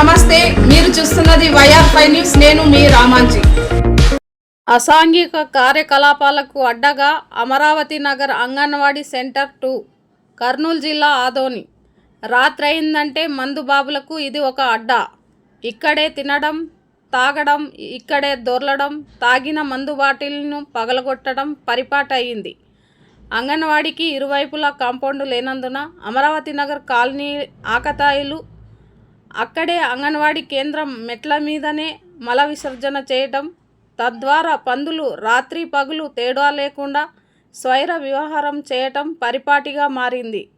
నమస్తే మీరు చూస్తున్నది వైఆర్ ఫైవ్ న్యూస్ నేను మీ రామాంజీ. అసాంఘిక కార్యకలాపాలకు అడ్డగా అమరావతి నగర్ అంగన్వాడీ సెంటర్ టూ కర్నూలు జిల్లా ఆదోని. రాత్రయిందంటే మందు బాబులకు ఇది ఒక అడ్డా. ఇక్కడే తినడం తాగడం ఇక్కడే దొర్లడం తాగిన మందు బాటిల్ను పగలగొట్టడం పరిపాట అయింది అంగన్వాడికి ఇరువైపులా కాంపౌండ్ లేనందున అమరావతి నగర్ కాలనీ ఆకతాయిలు అక్కడే అంగన్వాడీ కేంద్రం మెట్ల మీదనే మల విసర్జన చేయటం తద్వారా పందులు రాత్రి పగులు తేడా లేకుండా స్వైర వివాహారం చేయటం పరిపాటిగా మారింది.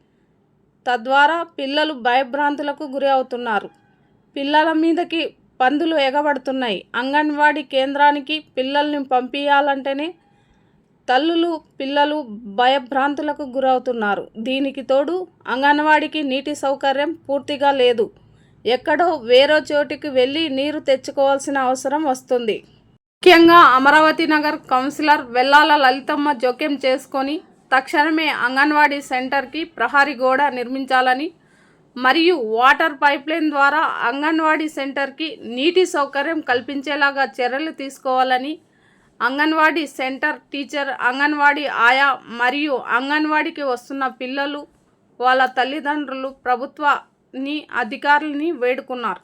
తద్వారా పిల్లలు భయభ్రాంతులకు గురి అవుతున్నారు. పిల్లల మీదకి పందులు ఎగబడుతున్నాయి. అంగన్వాడీ కేంద్రానికి పిల్లల్ని పంపించాలంటేనే తల్లులు పిల్లలు భయభ్రాంతులకు గురవుతున్నారు. దీనికి తోడు అంగన్వాడికి నీటి సౌకర్యం పూర్తిగా లేదు. ఎక్కడో వేరే చోటికి వెళ్ళి నీరు తెచ్చుకోవాల్సిన అవసరం వస్తుంది. ముఖ్యంగా అమరావతి నగర్ కౌన్సిలర్ వెల్లాల లలితమ్మ జోక్యం చేసుకొని తక్షణమే అంగన్వాడీ సెంటర్కి ప్రహారీ గోడ నిర్మించాలని మరియు వాటర్ పైప్లైన్ ద్వారా అంగన్వాడీ సెంటర్కి నీటి సౌకర్యం కల్పించేలాగా చర్యలు తీసుకోవాలని అంగన్వాడీ సెంటర్ టీచర్ అంగన్వాడీ ఆయా మరియు అంగన్వాడీకి వస్తున్న పిల్లలు వాళ్ళ తల్లిదండ్రులు ప్రభుత్వ ని అధికారులని వేడుకున్నారు.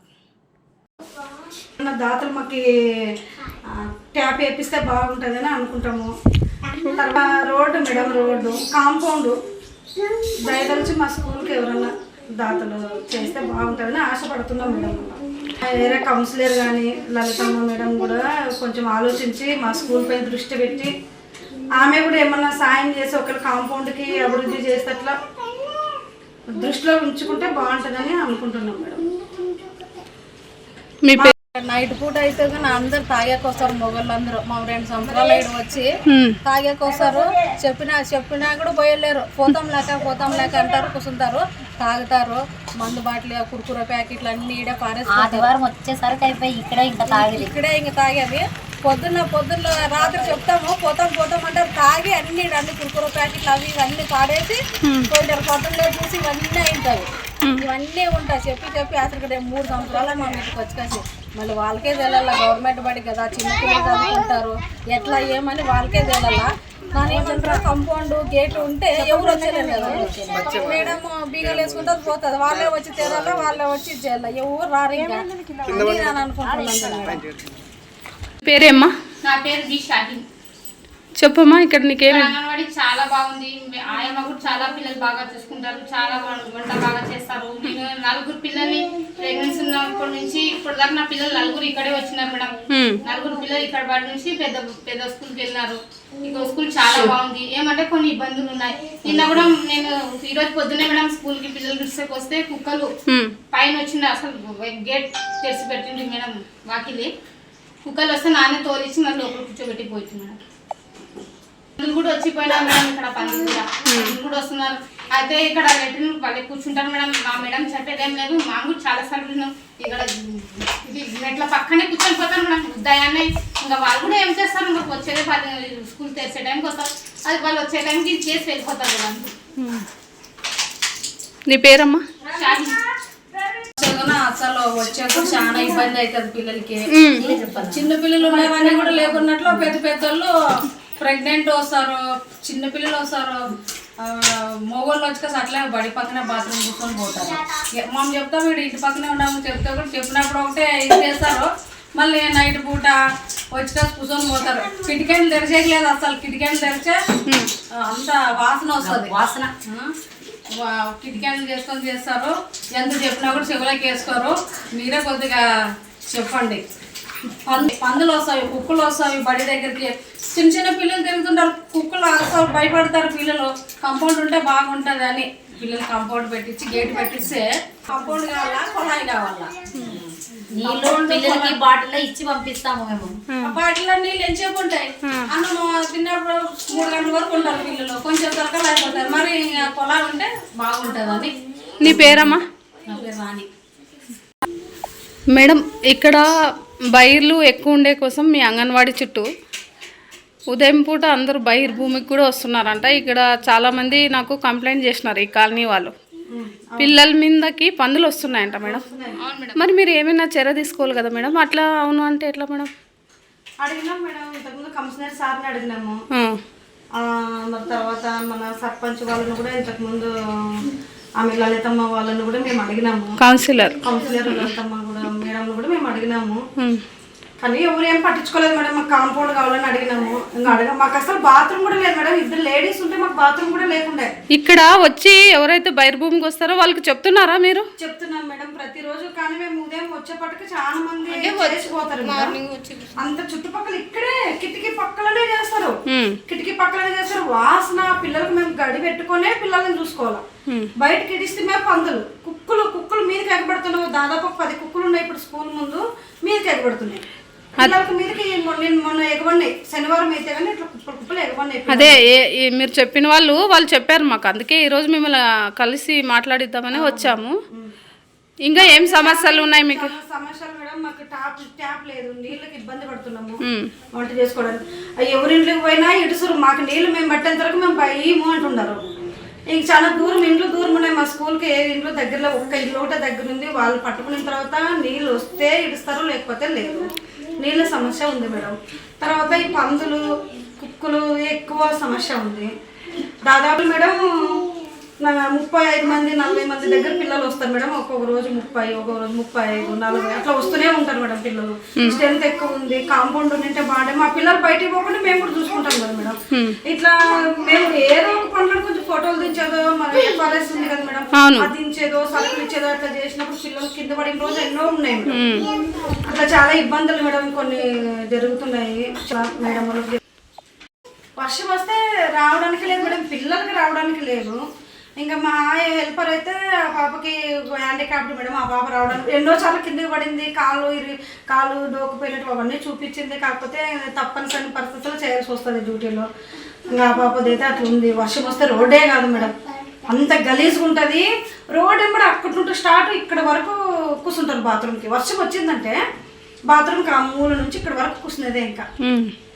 మన దాతలు మాకు ట్యాప్ వేపిస్తే బాగుంటుందని అనుకుంటాము. తర్వాత రోడ్డు మేడం రోడ్డు కాంపౌండ్. దయదలిచి మా స్కూల్కి ఎవరన్నా దాతలు చేస్తే బాగుంటుందని ఆశపడుతున్నాం మేడం. వేరే కౌన్సిలర్ కానీ లలితమ్మ మేడం కూడా కొంచెం ఆలోచించి మా స్కూల్ పైన దృష్టి పెట్టి ఆమె కూడా ఏమన్నా సాయం చేసి ఒకరి కాంపౌండ్కి అభివృద్ధి చేసేటట్లు దృష్టిలో ఉంచుకుంటే బాగుంటుందని అనుకుంటున్నాం మేడం. మీ పేరు నైట్ పూట అయితే కానీ అందరు తాగేకొస్తారు మొగళ్ళందరూ. మా రెండు సంవత్సరాలు ఏడు వచ్చి తాగేకొస్తారు. చెప్పినా చెప్పినా కూడా పోయలేరు. పోతాం లేక పోతాం లేక అంటారు కూర్చుంటారు తాగుతారు. మందు బాటిల్ కుర్కుర ప్యాకెట్లు అన్ని ఈడే పారేస్తారు ఆదివారం వచ్చేసరికి అయిపోయి ఇక్కడే ఇంకా తాగేది. ఇక్కడే ఇంక తాగేది. పొద్దున్న పొద్దున్న రాత్రి చెప్తాము. పోతాం పోతాం అంటారు తాగి అన్ని అన్ని కుర్కుర ప్యాకెట్లు అవి ఇవన్నీ పాడేసి పోయినారు పొద్దున్న ఇవన్నీ అయింటాయి ఇవన్నీ ఉంటాయి. చెప్పి చెప్పి అసలు మూడు సంవత్సరాలు మా ఇంటికి వచ్చి మళ్ళీ వాళ్ళకే తెలియాల? గవర్నమెంట్ బడి కదా చిన్న పిల్లలు చదువుకుంటారు. ఎట్లా ఏమని వాళ్ళకే తెలియాలా? కానీ ఏంటంటే కాంపౌండ్ గేట్ ఉంటే ఎవరు వచ్చేలేరు కదా? మేడం బీగాలు వేసుకుంటే పోతుంది. వాళ్ళే వచ్చి తేరాలా? వాళ్ళే వచ్చి చేయాలి ఎవరు రారు ఇంకా? అని నేను అనుకుంటున్నాను పేరేమ్మా? నా పేరు షాహిన్. చెప్పమ్మా ఇక్కడ నీకేమి అంగన్వాడి చాలా బాగుంది. ఆయమ్మ కూడా చాలా పిల్లలు బాగా చూసుకుంటారు. చాలా వంట బాగా చేస్తారు. నేను నలుగురు పిల్లల్ని ప్రెగ్నెన్సీ ఉన్నప్పటి నుంచి ఇప్పుడు దాకా నా పిల్లలు నలుగురు ఇక్కడే వచ్చినారు మేడం. నలుగురు పిల్లలు ఇక్కడ వాటి నుంచి పెద్ద పెద్ద స్కూల్కి వెళ్ళినారు. ఇక స్కూల్ చాలా బాగుంది. ఏమంటే కొన్ని ఇబ్బందులు ఉన్నాయి. నిన్న కూడా నేను ఈ రోజు పొద్దునే మేడం స్కూల్కి పిల్లలు చూసేకి వస్తే కుక్కలు పైన వచ్చింది. అసలు గేట్ తెరిచి పెట్టింది మేడం వాకిలి. కుక్కలు వస్తే నాన్న తోలిచ్చి మరి లోపల కూర్చోబెట్టి పోయింది మేడం. పందులు కూడా వచ్చిపోయినా మేడం ఇక్కడ పందులు కూడా. కూడా వస్తున్నారు అయితే ఇక్కడ లెట్రిన్ వాళ్ళే కూర్చుంటారు మేడం. మా మేడం చెప్పేది ఏం లేదు. మా కూడా చాలా సార్లు విన్నాం ఇక్కడ ఇది మెట్ల పక్కనే కూర్చొని పోతారు మేడం. ఉదయాన్నే ఇంకా వాళ్ళు కూడా ఏం చేస్తారు? ఇంకా వచ్చేదే పది స్కూల్ తెరిచే టైంకి వస్తారు. అది వాళ్ళు వచ్చే టైంకి చేసి వెళ్ళిపోతారు కదా నీ పేరమ్మా? అసలు వచ్చేప్పుడు చాలా ఇబ్బంది అవుతుంది పిల్లలకి. చిన్న పిల్లలు ఉన్నారని కూడా లేకున్నట్లు పెద్ద పెద్దోళ్ళు ప్రెగ్నెంట్ వస్తారు చిన్న పిల్లలు వస్తారు మగవాళ్ళు వచ్చి అట్లే బడి పక్కన బాత్రూమ్ కూర్చొని పోతారు. మనం చెప్తాం వీడు ఇంటి పక్కనే ఉన్నాము చెప్తే కూడా చెప్పినప్పుడు ఒకటే ఇది చేస్తారు. మళ్ళీ నైట్ పూట వచ్చి కూర్చొని పోతారు. కిటికీలు తెరిచేయలేదు అసలు కిటికీలు తెరిచే అంత వాసన వస్తుంది. వాసన. కిటికీలు చేసుకొని చేస్తారు. ఎంత చెప్పినా కూడా చెవులకి వేసుకోరు. మీరే కొద్దిగా చెప్పండి. పందులు వస్తాయి కుక్కలు వస్తాయి బడి దగ్గరికి. చిన్న చిన్న పిల్లలు తిరుగుతుంటారు కుక్కలు అసలు భయపడతారు పిల్లలు. కాంపౌండ్ ఉంటే బాగుంటుంది అని. పిల్లలు కాంపౌండ్ పెట్టించి గేట్ పెట్టిస్తే కాంపౌండ్ కావాలా కొలాయి కావాలా? నీళ్ళు పిల్లలకి బాటిల్లో ఇచ్చి పంపిస్తాము మేము. బాటిలో నీళ్ళు ఎంచేపు ఉంటాయి? అన్నం తిన్నప్పుడు మూడు గంటల వరకు ఉంటారు పిల్లలు. కొంచెం త్వరగా అయిపోతారు మరి ఇంకా పొలాలు ఉంటే బాగుంటుంది అని. నీ పేరమ్మా? నా పేరు రాణి. మేడం ఇక్కడ బైర్లు ఎక్కువ ఉండే కోసం మీ అంగన్వాడీ చుట్టూ ఉదయం పూట అందరూ బహిర్ భూమికి కూడా వస్తున్నారంట. ఇక్కడ చాలామంది నాకు కంప్లైంట్ చేసినారు ఈ కాలనీ వాళ్ళు. పిల్లల మీదకి పందులు వస్తున్నాయంట మేడం. మరి మీరు ఏమైనా చర్య తీసుకోవాలి కదా మేడం? అట్లా అవును అంటే ఎట్లా మేడం? అడిగినాం మేడం. ఇంతకుముందు కమిషనర్ సార్ని అడిగినాము. మరి తర్వాత మన సర్పంచ్ వాళ్ళని కూడా ఇంతకుముందు ఆమె లలితమ్మ వాళ్ళని కూడా మేము అడిగినాము. కౌన్సిలర్. కౌన్సిలర్ లలితమ్మ కూడా మేడం కూడా మేము అడిగినాము ఉమ్. కానీ ఎవరు ఏం పట్టించుకోలేదు మేడం మాకు కాంపౌండ్ కావాలని అడిగినాము. ఇంకా అడగ మాకు అసలు బాత్రూమ్ కూడా లేదు మేడం. ఇద్దరు లేడీస్ ఉంటే మాకు బాత్రూమ్ కూడా లేకుండే. ఇక్కడ వచ్చి ఎవరైతే బహిర్భూమికి వస్తారో వాళ్ళకి చెప్తున్నారా మీరు? చెప్తున్నాం మేడం ప్రతిరోజు కానీ మేము ఉదయం వచ్చేపటికి చాలా మంది చేసిపోతారు మేడం. అంత చుట్టుపక్కల ఇక్కడే కిటికీ పక్కలనే చేస్తారు. కిటికీ పక్కలనే చేస్తారు. వాసన పిల్లలకు మేము గడి పెట్టుకునే పిల్లల్ని చూసుకోవాలి. బయటకి ఇడిస్తే మేము పందులు. కుక్కలు కుక్కలు మీదకి ఎగబడుతున్నావు. దాదాపు పది కుక్కలు ఉన్నాయి ఇప్పుడు స్కూల్ ముందు మీదకి ఎగబడుతున్నాయి. పిల్లలకి మీదకి మొన్న నేను మొన్న ఎగబడినాయి. శనివారం అయితే కానీ ఇట్లా కుప్పలు కుప్పలు ఎగబడినాయి అదే ఏ- ఈ మీరు చెప్పిన వాళ్ళు వాళ్ళు చెప్పారు మాకు. అందుకే ఈరోజు మిమ్మల్ని కలిసి మాట్లాడిద్దామని వచ్చాము. ఇంకా ఏం సమస్యలు ఉన్నాయి మీకు? చాలా సమస్యలు మేడం. మాకు టాప్ ట్యాప్ లేదు. నీళ్ళకి ఇబ్బంది పడుతున్నాము. ఉమ్. వంట చేసుకోవడానికి. అవి ఎవరింట్లోకి పోయినా ఇటుసురు మాకు నీళ్ళు మేము పట్టేంత వరకు మేము భయము అంటున్నారు ఇంక చాలా దూరం ఇండ్లు దూరం ఉన్నాయి. మా స్కూల్కి ఏ ఇంట్లో దగ్గరలో ఒక్క ఇల్లు ఒకటే దగ్గర ఉంది. వాళ్ళు పట్టుకున్న తర్వాత నీళ్ళు వస్తే ఇడుస్తారు లేకపోతే లేదు. నీళ్ళ సమస్య ఉంది మేడం. తర్వాత ఈ పందులు కుక్కలు ఎక్కువ సమస్య ఉంది. దాదాపు మేడం ముప్పై ఐదు మంది నలభై మంది దగ్గర పిల్లలు వస్తారు మేడం. ఒక్కొక్క రోజు ముప్పై ఒక్కొక్క రోజు ముప్పై ఐదు నలభై అట్లా వస్తూనే ఉంటారు మేడం పిల్లలు. స్ట్రెంత్ ఎక్కువ ఉంది కాంపౌండ్ ఉంటే బాగుంటే మా పిల్లలు బయటికి పోకుండా మేము కూడా చూసుకుంటాం కదా మేడం. ఇట్లా మేము ఏదో ఒక పనులను కొంచెం ఫోటోలు దించేదో మన ఎఫ్ఆర్ఎస్ ఉంది కదా మేడం. అది దించేదో సరుకులు ఇచ్చేదో అట్లా చేసినప్పుడు పిల్లలు కింద పడిన రోజు ఎన్నో ఉన్నాయి అట్లా చాలా ఇబ్బందులు మేడం కొన్ని జరుగుతున్నాయి. మేడం వర్షం వస్తే రావడానికి లేదు మేడం. పిల్లలకి రావడానికి లేదు. ఇంకా మా హెల్పర్ అయితే ఆ పాపకి హ్యాండిక్యాప్డ్ మేడం ఆ పాప రావడానికి ఎన్నో చాలా కిందకి పడింది కాలు ఇరి కాలు డోకుపోయినట్టు అవన్నీ చూపించింది. కాకపోతే తప్పనిసరి పరిస్థితుల్లో చేయాల్సి వస్తుంది డ్యూటీలో. ఇంకా ఆ పాపది అయితే అట్లా ఉంది. వర్షం వస్తే రోడ్డే కాదు మేడం. అంత గలీజ్గా ఉంటుంది. రోడ్ ఎంబడి అక్కడి నుండి స్టార్ట్ ఇక్కడ వరకు కూర్చుంటారు బాత్రూమ్కి. వర్షం వచ్చిందంటే బాత్రూమ్కి ఆ మూల నుంచి ఇక్కడ వరకు కూర్చునేదే ఇంకా.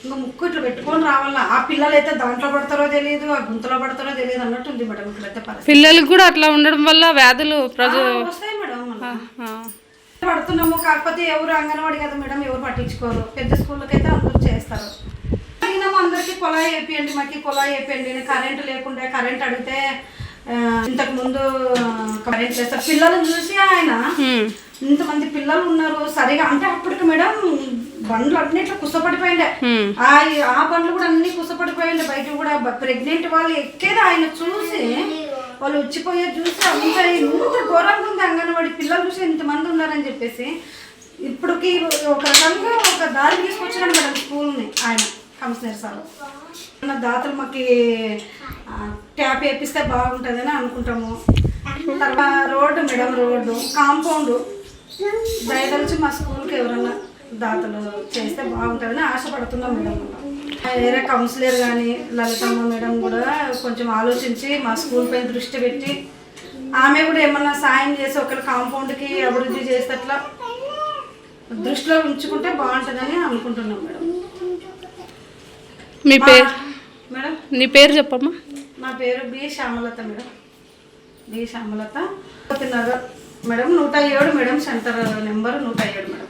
ఇంకా ముక్కు ఇట్లా పెట్టుకొని రావాలా? ఆ పిల్లలు అయితే దాంట్లో పడతారో తెలియదు ఆ గుంతలో పడతారో తెలియదు అన్నట్టు ఉంది మేడం ఇక్కడైతే పిల్లలకు కూడా అట్లా ఉండడం వల్ల వ్యాధులు వస్తాయి మేడం. పడుతున్నాము కాకపోతే ఎవరు అంగన్వాడి కదా మేడం ఎవరు పట్టించుకోరు. పెద్ద స్కూళ్ళకి అయితే అందరూ చేస్తారు. అడిగినాము అందరికి కుళాయి వేపియండి మాకు కుళాయి వేపియండి. కరెంట్ లేకుండా కరెంట్ అడిగితే ఇంతకు ముందు కరెంట్ చేస్తారు పిల్లలను చూసి ఆయన. ఇంతమంది పిల్లలు ఉన్నారు. సరిగా అంటే అప్పటికి మేడం బండ్లు అన్ని ఇట్లా కుసపడిపోయిండే. ఆ ఆ బండ్లు కూడా అన్ని కుసపడిపోయిండే. బయట కూడా ప్రెగ్నెంట్ వాళ్ళు ఎక్కేది ఆయన చూసి వాళ్ళు వచ్చిపోయే చూసి అంత ఇంత ఘోరంగా ఉంది అంగన్వాడి. పిల్లలు చూసి ఇంతమంది ఉన్నారని చెప్పేసి ఇప్పటికి ఒక రకంగా ఒక దారి తీసుకొచ్చినాడు మేడం స్కూల్ని ఆయన కమిషనర్ సార్. మన దాతలు మాకు ట్యాప్ వేపిస్తే బాగుంటుందని అనుకుంటాము. తర్వాత రోడ్డు మేడం రోడ్డు కాంపౌండ్. దయదలిచి మా స్కూల్కి ఎవరన్నా దాతలు చేస్తే బాగుంటుందని ఆశపడుతున్నాం మేడం. వేరే కౌన్సిలర్ కానీ లలితమ్మ మేడం కూడా కొంచెం ఆలోచించి మా స్కూల్ పైన దృష్టి పెట్టి ఆమె కూడా ఏమన్నా సాయం చేసి ఒకరి కాంపౌండ్కి అభివృద్ధి చేస్తే అట్లా దృష్టిలో ఉంచుకుంటే బాగుంటుందని అనుకుంటున్నాం మేడం. మీ పేరు? మేడం? నీ పేరు చెప్పమ్మా. నా పేరు B Shyamalatha madam. B Shyamalatha. Nagar madam నూట ఏడు మేడం సెంటర్ నెంబర్ నూట ఏడు మేడం.